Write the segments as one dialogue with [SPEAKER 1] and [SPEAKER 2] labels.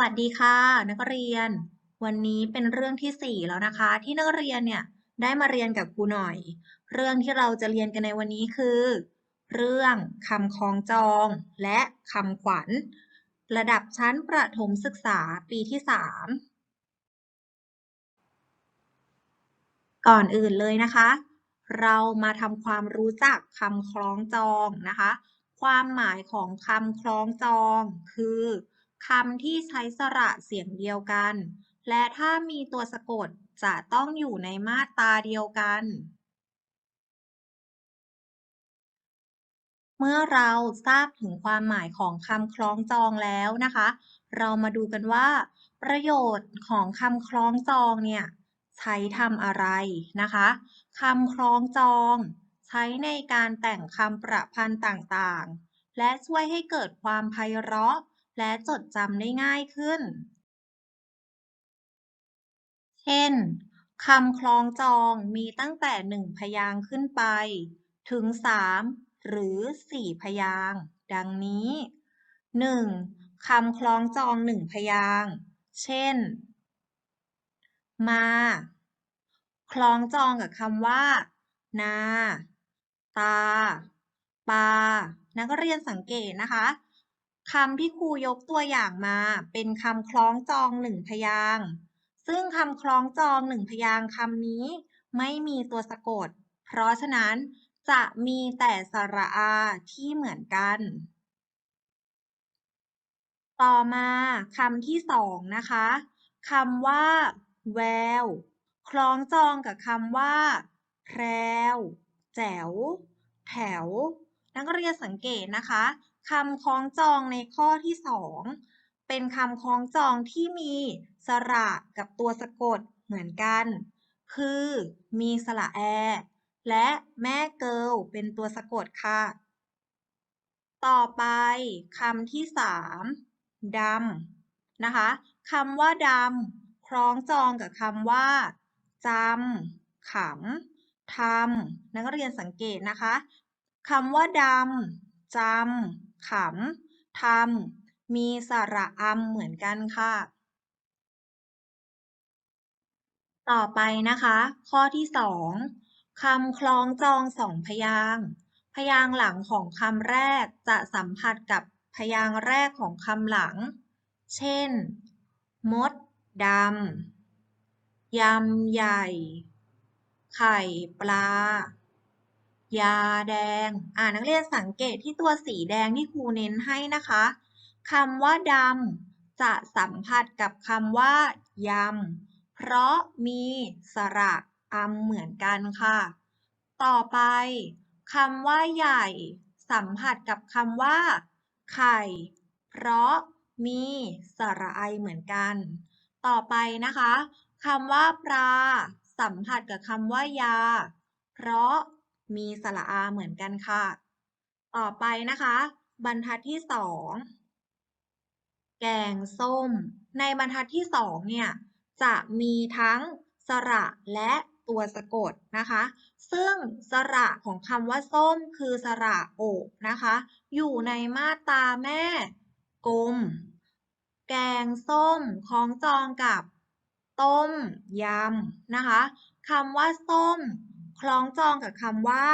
[SPEAKER 1] วัสดีค่ะ นักเรียน วันนี้เป็นเรื่องที่ 4 แล้วนะคะ ที่นักเรียนเนี่ยได้มาเรียนกับครูหน่อย เรื่องที่เราจะเรียนกันในวันนี้คือ เรื่องคำคล้องจองและคำขวัญ ระดับชั้นประถมศึกษาปีที่ 3 ก่อนอื่นเลยนะคะ เรามาทำความรู้จักคำคล้องจองนะคะ ความหมายของคำคล้องจองคือ คำที่ใช้สระเสียงเดียวกัน และถ้ามีตัวสะกดจะต้องอยู่ในมาตราเดียวกัน เมื่อเราทราบถึงความหมายของคำคล้องจองแล้วนะคะ เรามาดูกันว่า ประโยชน์ของคำคล้องจองเนี่ยใช้ทำอะไรนะคะคำคล้องจองใช้ในการแต่งคำประพันธ์ต่างๆ และช่วยให้เกิดความไพเราะ และจดจำได้ง่ายขึ้น เช่นคำคล้องจองมีตั้งแต่หนึ่งพยางค์ขึ้นไป ถึงสามหรือสี่พยางค์ดังนี้หนึ่งคำคล้องจองหนึ่งพยางค์เช่น มา คล้องจองกับคำว่า นา ตา ปา นักเรียนสังเกตนะคะ คำที่ครูยกตัวอย่างมา เป็นคำคล้องจองหนึ่งพยางค์ซึ่งคำคล้องจองหนึ่งพยางค์คำนี้ ไม่มีตัวสะกด เพราะฉะนั้นจะมีแต่สระอาที่เหมือนกัน ต่อมาคำที่สองนะคะคำว่าแววคล้องจองกับคำว่าแพรวแจ๋ว แถว นักเรียนสังเกตนะคะ คำคล้องจองในข้อที่สองเป็นคำคล้องจองที่มีสระกับตัวสะกดเหมือนกัน คือมีสระแอ และแม่เกิลเป็นตัวสะกดค่ะ ต่อไปคำที่สามดำนะคะคำว่าดำคล้องจองกับคำว่าจำขำทำนักเรียนสังเกตนะคะคำว่าดำจำ ขำทำมีสระอำเหมือนกันค่ะ ต่อไปนะคะ ข้อที่สองคำคล้องจองสองพยางพยางหลังของคำแรกจะสัมผัสกับพยางแรกของคำหลัง เช่น มดดำยำใหญ่ ไข่ปลา ยาแดง อ่านักเรียนสังเกตที่ตัวสีแดงที่ครูเน้นให้นะคะคำว่าดำจะสัมผัสกับคำว่ายำ เพราะมีสระอำเหมือนกันค่ะ ต่อไปคำว่าใหญ่ สัมผัสกับคำว่า ไข่ เพราะมีสระไอเหมือนกัน ต่อไปนะคะคำว่าปลา สัมผัสกับคำว่ายา เพราะ มีสระอาเหมือนกันค่ะ ต่อไปนะคะ บรรทัดที่สองแกงส้ม ในบรรทัดที่สองเนี่ยจะมีทั้งสระและตัวสะกดนะคะ ซึ่งสระของคำว่าส้มคือสระโอกนะคะ อยู่ในมาตราแม่กลม แกงส้มคล้องจองกับ ต้มยำนะคะคำว่าส้ม คล้องจองกับคำว่า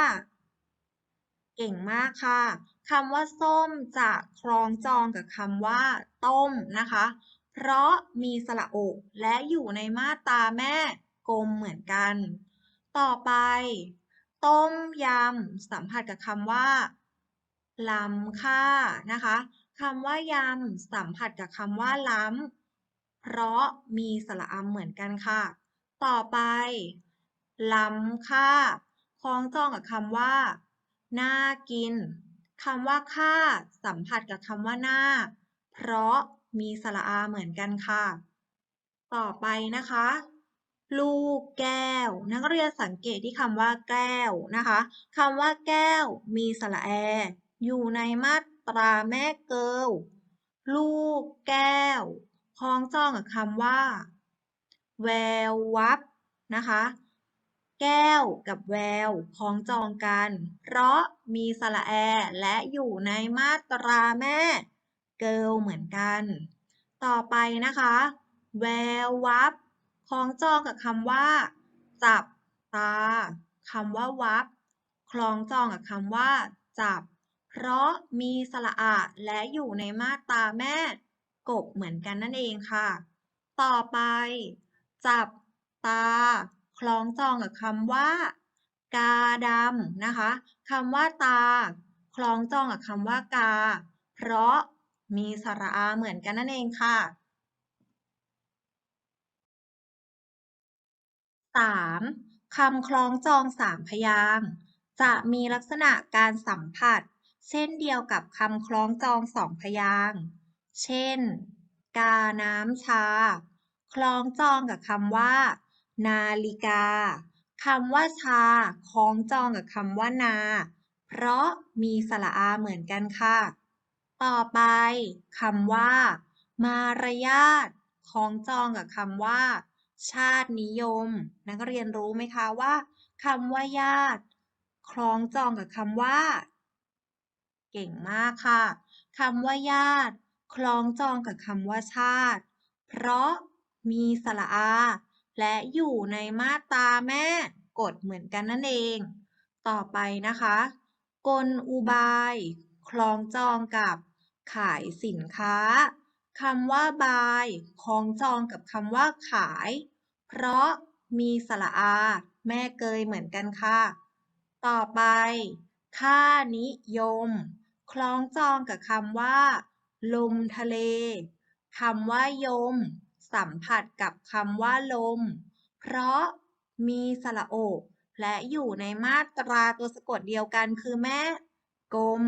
[SPEAKER 1] เก่งมากค่ะคำว่าส้มจะคล้องจองกับคำว่า ต้มนะคะ เพราะมีสระอกและอยู่ในมาตราแม่กลมเหมือนกัน ต่อไป ต้มยำสัมผัสกับคำว่าลำค่านะคะคำว่ายำสัมผัสกับคำว่าล้ำเพราะมีสระอำเหมือนกันค่ะ ต่อไป ล้ำค่าคล้องจองกับคำว่า น่ากินคำว่าค่า สัมผัสกับคำว่าหน้า เพราะมีสระอาเหมือนกันค่ะ ต่อไปนะคะ ลูกแก้ว นักเรียนสังเกตที่คำว่าแก้วนะคะคำว่าแก้ว มีสระแอ อยู่ในมาตราแม่เกิลลูกแก้วคล้องจองกับคำว่า แวววับนะคะ แก้วกับแววคล้องจองกัน เพราะมีสระแอและอยู่ในมาตราแม่ เกิลเหมือนกัน ต่อไปนะคะ แวววับคล้องจองกับคำว่า จับตาคำว่าวับคล้องจองกับคำว่า จับ เพราะมีสระอะและอยู่ในมาตราแม่ กบเหมือนกันนั่นเองค่ะ ต่อไป จับตา คล้องจองกับคำว่า กาดำนะคะคำว่าตา คล้องจองกับคำว่ากา เพราะมีสระอาเหมือนกันนั่นเองค่ะ 3. คำคล้องจองสามพยางค์จะมีลักษณะการสัมผัส เช่นเดียวกับคำคล้องจองสองพยางค์เช่น กาน้ำชา คล้องจองกับคำว่า นาฬิกาคำว่าชาคล้องจองกับคำว่านา เพราะมีสระอาเหมือนกันค่ะ ต่อไปคำว่า มารยาทคล้องจองกับคำว่า ชาตินิยม นักเรียนรู้ไหมคะว่าคำว่าญาติ คล้องจองกับคำว่า เก่งมากค่ะคำว่าญาติ คล้องจองกับคำว่าชาติ เพราะมีสระอา และอยู่ในมาตราแม่กฎเหมือนกันนั่นเอง ต่อไปนะคะ กลอุบาย คล้องจองกับขายสินค้าคำว่าบายคล้องจองกับคำว่าขาย เพราะมีสระอา แม่เกยเหมือนกันค่ะ ต่อไป ค่านิยม คล้องจองกับคำว่า ลมทะเลคำว่ายม สัมผัสกับคำว่าลม เพราะมีสระโอกและอยู่ในมาตราตัวสะกดเดียวกันคือแม่กลม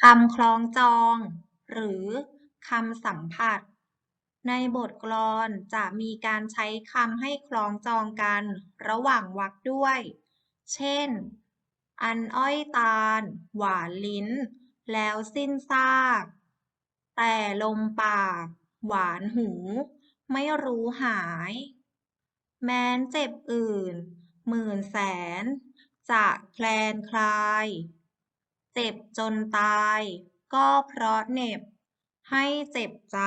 [SPEAKER 1] คำคล้องจอง หรือคำสัมผัส ในบทกลอนจะมีการใช้คำให้คล้องจองกัน ระหว่างวรรคด้วย เช่น อันอ้อยตาล หวานลิ้น แล้วสิ้นซาก แต่ลมปากหวานหู ไม่รู้หาย แม้นเจ็บอื่น หมื่นแสน จะแคลนคลาย เจ็บจนตาย ก็เพราะเหน็บ ให้เจ็บใจ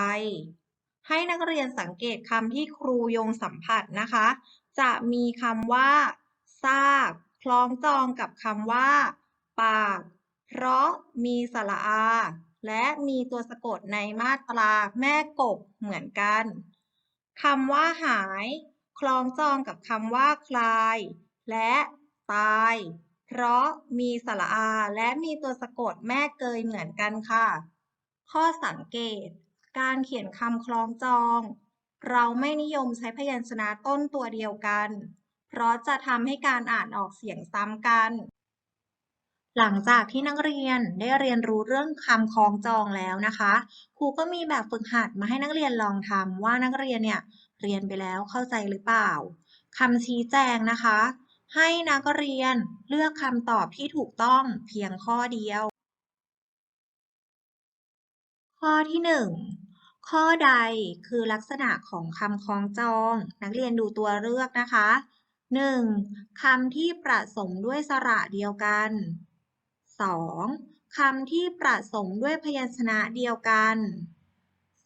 [SPEAKER 1] ให้นักเรียนสังเกตคำที่ครูยงสัมผัสนะคะ จะมีคำว่าซากคล้องจองกับคำว่า ปาก เพราะมีสระอา และมีตัวสะกดในมาตราแม่กบเหมือนกันคำว่าหาย คล้องจองกับคำว่าคลาย และตาย เพราะมีสระอา และมีตัวสะกดแม่เกยเหมือนกันค่ะ ข้อสังเกต การเขียนคำคล้องจอง เราไม่นิยมใช้พยัญชนะต้นตัวเดียวกัน เพราะจะทำให้การอ่านออกเสียงซ้ำกัน หลังจากที่นักเรียนได้เรียนรู้เรื่องคำคล้องจองแล้วนะคะ ครูก็มีแบบฝึกหัดมาให้นักเรียนลองทำว่านักเรียนเนี่ยเรียนไปแล้วเข้าใจหรือเปล่าคำชี้แจงนะคะ ให้นักเรียนเลือกคำตอบที่ถูกต้องเพียงข้อเดียว ข้อที่หนึ่งข้อใดคือลักษณะของคำคล้องจอง นักเรียนดูตัวเลือกนะคะหนึ่งคำที่ประสมด้วยสระเดียวกัน สองคำที่ประสมด้วยพยัญชนะเดียวกัน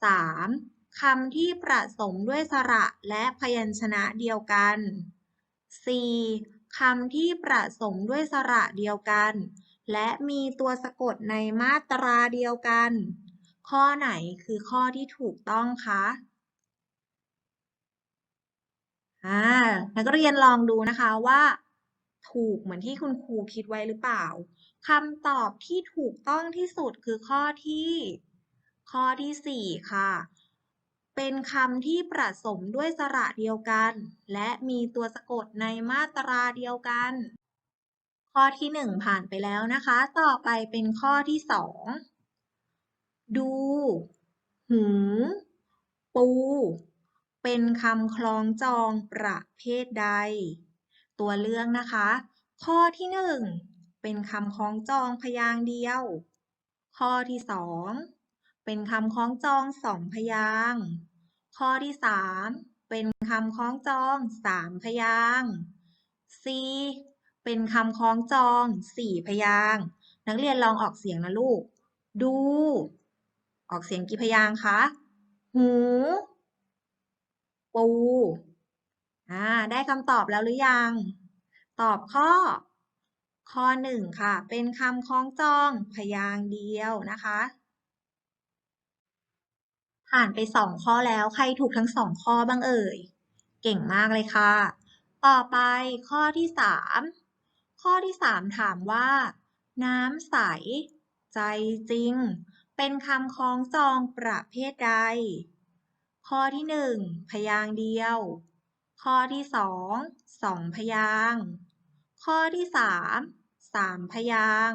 [SPEAKER 1] สามคำที่ประสมด้วยสระและพยัญชนะเดียวกัน 4. คำที่ประสมด้วยสระเดียวกัน และมีตัวสะกดในมาตราเดียวกัน ข้อไหนคือข้อที่ถูกต้องคะอ่านักเรียนลองดูนะคะว่า ถูกเหมือนที่คุณครูคิดไว้หรือเปล่า คำตอบที่ถูกต้องที่สุดคือข้อที่ ข้อที่สี่ค่ะ เป็นคำที่ประสมด้วยสระเดียวกัน และมีตัวสะกดในมาตราเดียวกัน ข้อที่หนึ่งผ่านไปแล้วนะคะ ต่อไปเป็นข้อที่สองดู หูปู เป็นคำคล้องจองประเภทใด ตัวเลือกนะคะ ข้อที่หนึ่ง เป็นคำคล้องจองพยางค์เดียว ข้อที่สองเป็นคำคล้องจองสองพยางค์ข้อที่สามเป็นคำคล้องจองสามพยางค์ C เป็นคำคล้องจองสี่พยางค์นักเรียนลองออกเสียงนะลูก ดู ออกเสียงกี่พยางค์คะ หู ปู อ่า ได้คำตอบแล้วหรือยัง ตอบข้อ ข้อหนึ่งค่ะ เป็นคำคล้องจองพยางค์เดียวนะคะ ผ่านไปสองข้อแล้วใครถูกทั้งสองข้อบ้างเอ่ย เก่งมากเลยค่ะ ต่อไปข้อที่สามข้อที่สามถามว่า น้ำใส ใจจริง เป็นคำคล้องจองประเภทใด ข้อที่หนึ่งพยางค์เดียว ข้อที่สองสองพยางค์ ข้อที่สามสามพยาง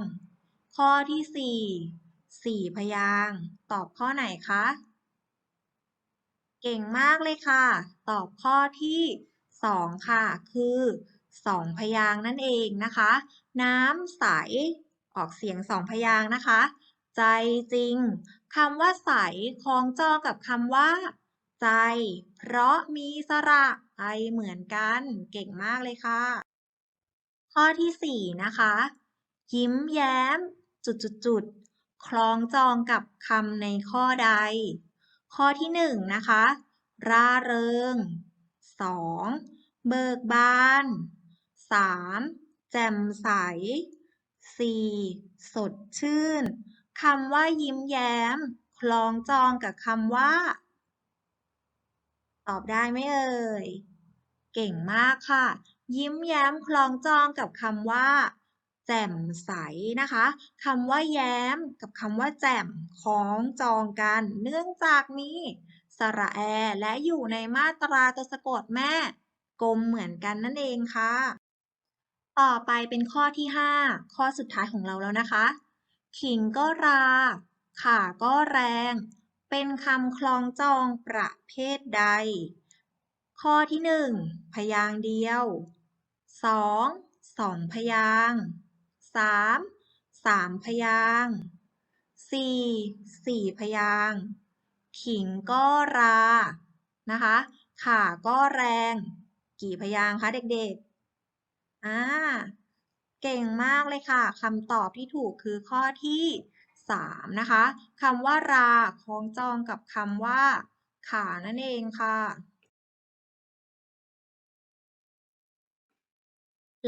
[SPEAKER 1] ข้อที่สี่สี่พยางตอบข้อไหนคะ เก่งมากเลยค่ะ ตอบข้อที่สองค่ะ คือสองพยางนั่นเองนะคะ น้ำใส ออกเสียงสองพยางนะคะ ใจจริงคำว่าใสคล้องจองกับคำว่า ใจ เพราะมีสระไอเหมือนกัน เก่งมากเลยค่ะ ข้อที่สี่นะคะ ยิ้มแย้ม จุดจุดจุดๆคล้องจองกับคำในข้อใด ข้อที่หนึ่งนะคะ ร่าเริงสองเบิกบานสามแจ่มใสสี่สดชื่นคำว่ายิ้มแย้ม คล้องจองกับคำว่า ตอบได้ไหมเอ่ย เก่งมากค่ะ ยิ้มแย้มคล้องจองกับคำว่า แจ่มใสนะคะคำว่าแย้มกับคำว่าแจ่มคล้องจองกัน เนื่องจากมีสระแอ และอยู่ในมาตราตัวสะกดแม่ กลมเหมือนกันนั่นเองค่ะ ต่อไปเป็นข้อที่ 5 ข้อสุดท้ายของเราแล้วนะคะ ขิงก็รา ขาก็แรง เป็นคำคล้องจองประเภทใด ข้อที่หนึ่งพยางเดียวสองสองพยางสามสามพยางสี่สี่พยางขิงก็รานะคะขาก็แรง กี่พยางค์คะเด็กๆอ่าเก่งมากเลยค่ะคำตอบที่ถูกคือข้อที่สามนะคะคำว่าราคล้องจองกับคำว่าขานั่นเองค่ะ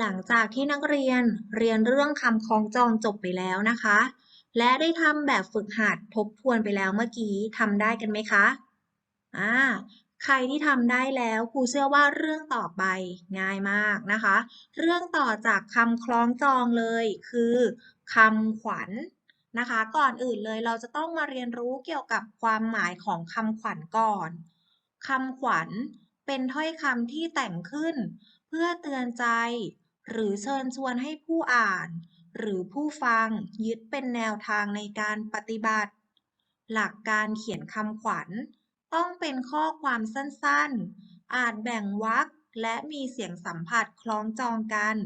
[SPEAKER 1] หลังจากที่นักเรียนเรียนเรื่องคำคล้องจองจบไปแล้วนะคะ และได้ทำแบบฝึกหัดทบทวนไปแล้วเมื่อกี้ทำได้กันไหมคะอ่าใครที่ทำได้แล้วครูเชื่อว่าเรื่องต่อไปง่ายมากนะคะ เรื่องต่อจากคำคล้องจองเลยคือคำขวัญนะคะ ก่อนอื่นเลยเราจะต้องมาเรียนรู้เกี่ยวกับความหมายของคำขวัญก่อนคำขวัญเป็นถ้อยคำที่แต่งขึ้น เพื่อเตือนใจ หรือเชิญชวนให้ผู้อ่าน หรือผู้ฟังยึดเป็นแนวทางในการปฏิบัติ หลักการเขียนคำขวัญ ต้องเป็นข้อความสั้นๆ อาจแบ่งวรรคและมีเสียงสัมผัสคล้องจองกัน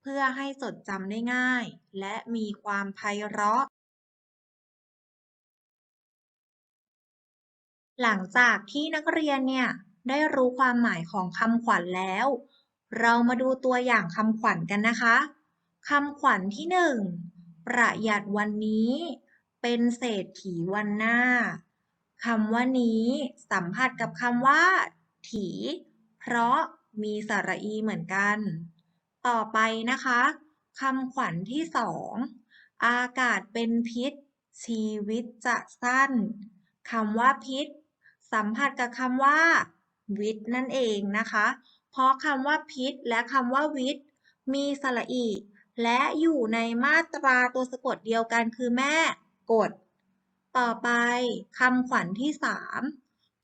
[SPEAKER 1] เพื่อให้จดจำได้ง่าย และมีความไพเราะ หลังจากที่นักเรียนเนี่ยได้รู้ความหมายของคำขวัญแล้ว เรามาดูตัวอย่างคำขวัญกันนะคะ คำขวัญที่หนึ่งประหยัดวันนี้ เป็นเศรษฐีวันหน้าคำว่านี้สัมผัสกับคำว่า ถี เพราะมีสระอีเหมือนกัน ต่อไปนะคะคำขวัญที่สองอากาศเป็นพิษ ชีวิตจะสั้นคำว่าพิษ สัมผัสกับคำว่า วิทย์นั่นเองนะคะ เพราะคำว่าพิษและคำว่าวิทย์มีสระอี และอยู่ในมาตราตัวสะกดเดียวกันคือแม่ กด ต่อไปคำขวัญที่สาม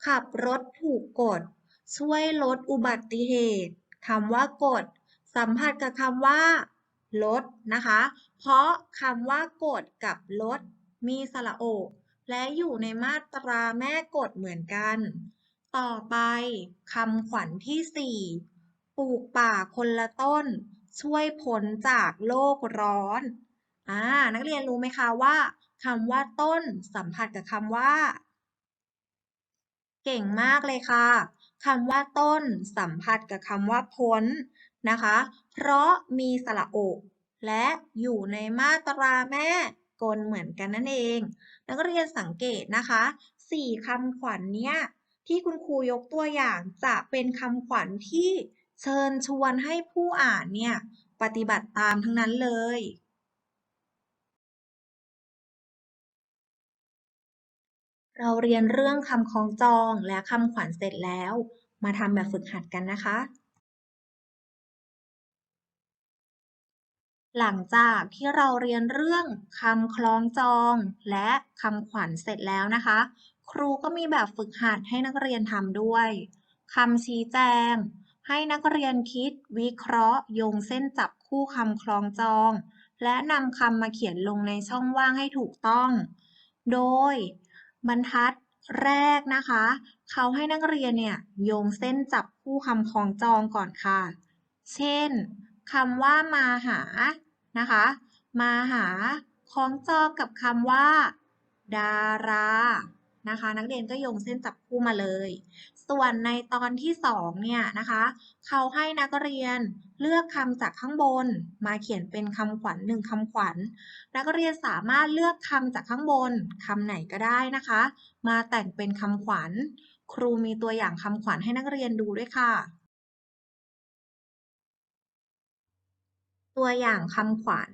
[SPEAKER 1] ขับรถถูกกด ช่วยลดอุบัติเหตุคำว่ากด สัมผัสกับคำว่า ลดนะคะ เพราะคำว่ากดกับลด มีสระโอและอยู่ในมาตราแม่กดเหมือนกัน ต่อไปคำขวัญที่สี่ปลูกป่าคนละต้น ช่วยพ้นจากโลกร้อนอ่านักเรียนรู้ไหมคะว่าคำว่าต้นสัมผัสกับคำว่า เก่งมากเลยค่ะคำว่าต้นสัมผัสกับคำว่าพ้นนะคะ เพราะมีสระโอและอยู่ในมาตราแม่กลเหมือนกันนั่นเอง นักเรียนสังเกตนะคะสี่คำขวัญเนี้ย ที่คุณครูยกตัวอย่างจะเป็นคำขวัญที่เชิญชวนให้ผู้อ่านเนี่ยปฏิบัติตามทั้งนั้นเลย เราเรียนเรื่องคำคล้องจองและคำขวัญเสร็จแล้ว มาทำแบบฝึกหัดกันนะคะ หลังจากที่เราเรียนเรื่องคำคล้องจองและคำขวัญเสร็จแล้วนะคะ ครูก็มีแบบฝึกหัดให้นักเรียนทำด้วยคำชี้แจง ให้นักเรียนคิด วิเคราะห์ โยงเส้นจับคู่คำคล้องจอง และนำคำมาเขียนลงในช่องว่างให้ถูกต้อง โดย บรรทัดแรกนะคะ เขาให้นักเรียนเนี่ยโยงเส้นจับคู่คำคล้องจองก่อนค่ะ เช่นคำว่ามาหานะคะ มาหาคล้องจองกับคำว่า ดารา นะคะ นักเรียนก็โยงเส้นจับคู่มาเลย ส่วนในตอนที่สองเนี่ยนะคะเขาให้นักเรียนเลือกคำจากข้างบน มาเขียนเป็นคำขวัญหนึ่งคำขวัญ นักเรียนสามารถเลือกคำจากข้างบนคำไหนก็ได้นะคะ มาแต่งเป็นคำขวัญ ครูมีตัวอย่างคำขวัญให้นักเรียนดูด้วยค่ะ ตัวอย่างคำขวัญ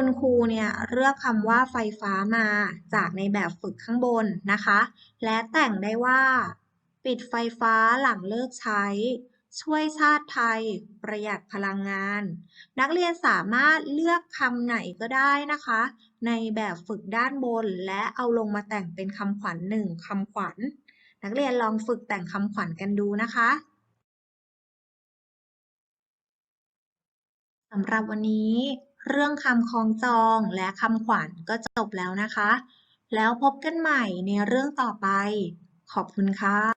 [SPEAKER 1] คุณครูเนี่ยเลือกคำว่าไฟฟ้ามาจากในแบบฝึกข้างบนนะคะ และแต่งได้ว่า ปิดไฟฟ้าหลังเลิกใช้ ช่วยชาติไทย ประหยัดพลังงาน นักเรียนสามารถเลือกคำไหนก็ได้นะคะ ในแบบฝึกด้านบนและเอาลงมาแต่งเป็นคำขวัญหนึ่งคำขวัญ นักเรียนลองฝึกแต่งคำขวัญกันดูนะคะสำหรับวันนี้ เรื่องคำคล้องจองและคำขวัญก็จบแล้วนะคะ แล้วพบกันใหม่ในเรื่องต่อไป ขอบคุณค่ะ